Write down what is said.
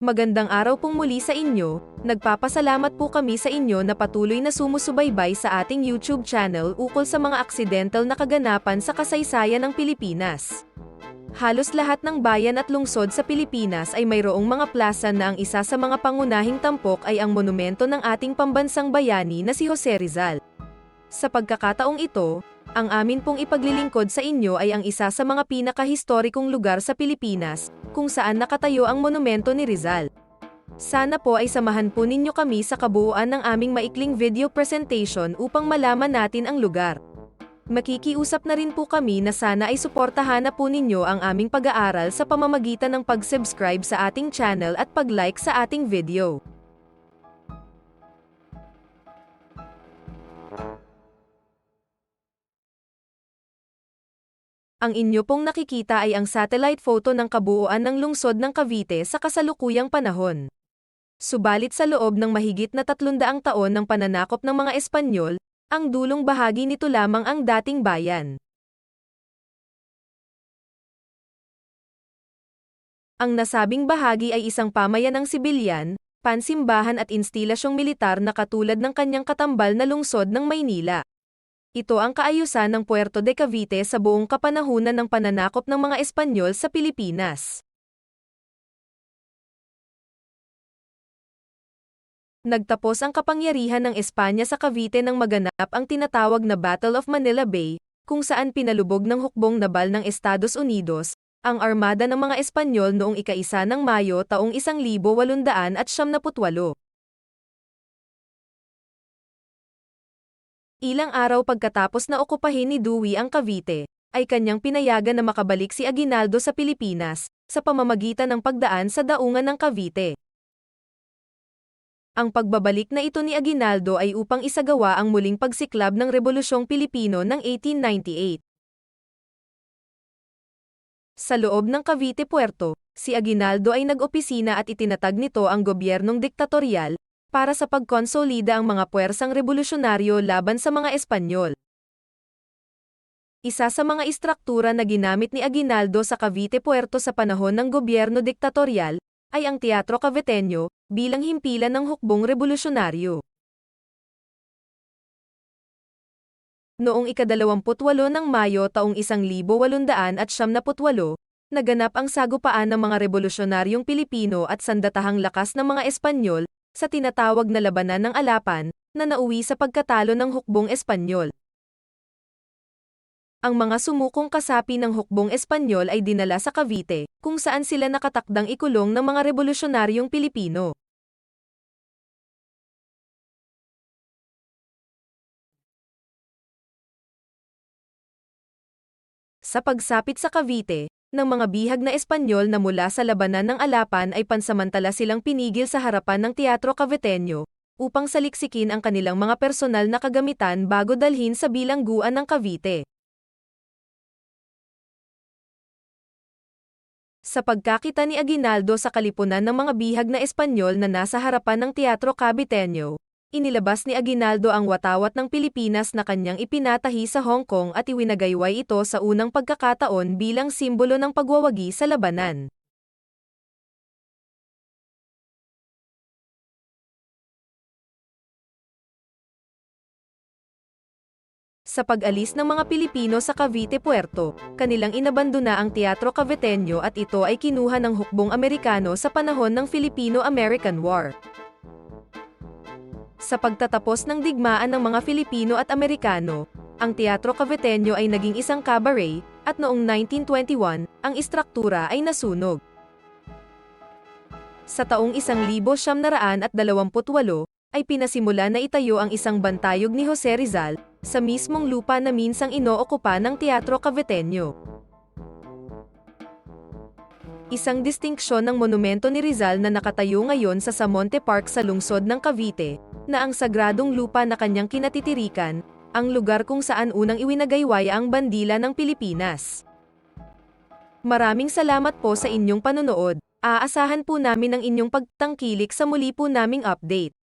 Magandang araw pong muli sa inyo, nagpapasalamat po kami sa inyo na patuloy na sumusubaybay sa ating YouTube channel ukol sa mga aksidentал na kaganapan sa kasaysayan ng Pilipinas. Halos lahat ng bayan at lungsod sa Pilipinas ay mayroong mga plaza na ang isa sa mga pangunahing tampok ay ang monumento ng ating pambansang bayani na si Jose Rizal. Sa pagkakataong ito, ang amin pong ipaglilingkod sa inyo ay ang isa sa mga pinakahistorikong lugar sa Pilipinas, kung saan nakatayo ang monumento ni Rizal. Sana po ay samahan po ninyo kami sa kabuuan ng aming maikling video presentation upang malaman natin ang lugar. Makikiusap na rin po kami na sana ay suportahan na po ninyo ang aming pag-aaral sa pamamagitan ng pag-subscribe sa ating channel at pag-like sa ating video. Ang inyo pong nakikita ay ang satellite photo ng kabuuan ng lungsod ng Cavite sa kasalukuyang panahon. Subalit sa loob ng mahigit na 300 taon ng pananakop ng mga Espanyol, ang dulong bahagi nito lamang ang dating bayan. Ang nasabing bahagi ay isang pamayanang sibilyan, pansimbahan at instilasyong militar na katulad ng kanyang katambal na lungsod ng Maynila. Ito ang kaayusan ng Puerto de Cavite sa buong kapanahunan ng pananakop ng mga Espanyol sa Pilipinas. Nagtapos ang kapangyarihan ng Espanya sa Cavite nang maganap ang tinatawag na Battle of Manila Bay, kung saan pinalubog ng hukbong nabal ng Estados Unidos, ang armada ng mga Espanyol noong ika-isa ng Mayo taong 1878. Ilang araw pagkatapos na okupahin ni Dewey ang Cavite, ay kanyang pinayagan na makabalik si Aguinaldo sa Pilipinas, sa pamamagitan ng pagdaan sa daungan ng Cavite. Ang pagbabalik na ito ni Aguinaldo ay upang isagawa ang muling pagsiklab ng Rebolusyong Pilipino ng 1898. Sa loob ng Cavite Puerto, si Aguinaldo ay nag-opisina at itinatag nito ang gobyernong diktatorial, para sa pagkonsolida ang mga puwersang revolusyonaryo laban sa mga Espanyol. Isa sa mga istruktura na ginamit ni Aguinaldo sa Cavite Puerto sa panahon ng gobyerno diktatorial, ay ang Teatro Caviteño, bilang himpilan ng hukbong revolusyonaryo. Noong ikadalawamputwalo ng Mayo taong 1878, naganap ang sagupaan ng mga revolusyonaryong Pilipino at sandatahang lakas ng mga Espanyol, sa tinatawag na labanan ng Alapan, na nauwi sa pagkatalo ng hukbong Espanyol. Ang mga sumukong kasapi ng hukbong Espanyol ay dinala sa Cavite, kung saan sila nakatakdang ikulong ng mga revolusyonaryong Pilipino. Sa pagsapit sa Cavite, ng mga bihag na Espanyol na mula sa labanan ng Alapan ay pansamantala silang pinigil sa harapan ng Teatro Caviteño, upang saliksikin ang kanilang mga personal na kagamitan bago dalhin sa bilangguan ng Cavite. Sa pagkakita ni Aguinaldo sa kalipunan ng mga bihag na Espanyol na nasa harapan ng Teatro Caviteño, inilabas ni Aguinaldo ang watawat ng Pilipinas na kanyang ipinatahi sa Hong Kong at iwinagayway ito sa unang pagkakataon bilang simbolo ng pagwawagi sa labanan. Sa pag-alis ng mga Pilipino sa Cavite Puerto, kanilang inabandona ang Teatro Caviteño at ito ay kinuha ng hukbong Amerikano sa panahon ng Filipino-American War. Sa pagtatapos ng digmaan ng mga Filipino at Amerikano, ang Teatro Caviteño ay naging isang cabaret, at noong 1921, ang istruktura ay nasunog. Sa taong 1928, ay pinasimula na itayo ang isang bantayog ni Jose Rizal, sa mismong lupa na minsang inookupa ng Teatro Caviteño. Isang distinksyon ng monumento ni Rizal na nakatayo ngayon sa Samonte Park sa lungsod ng Cavite, na ang sagradong lupa na kanyang kinatitirikan, ang lugar kung saan unang iwinagaywaya ang bandila ng Pilipinas. Maraming salamat po sa inyong panonood. Aasahan po namin ang inyong pagtangkilik sa muli po naming update.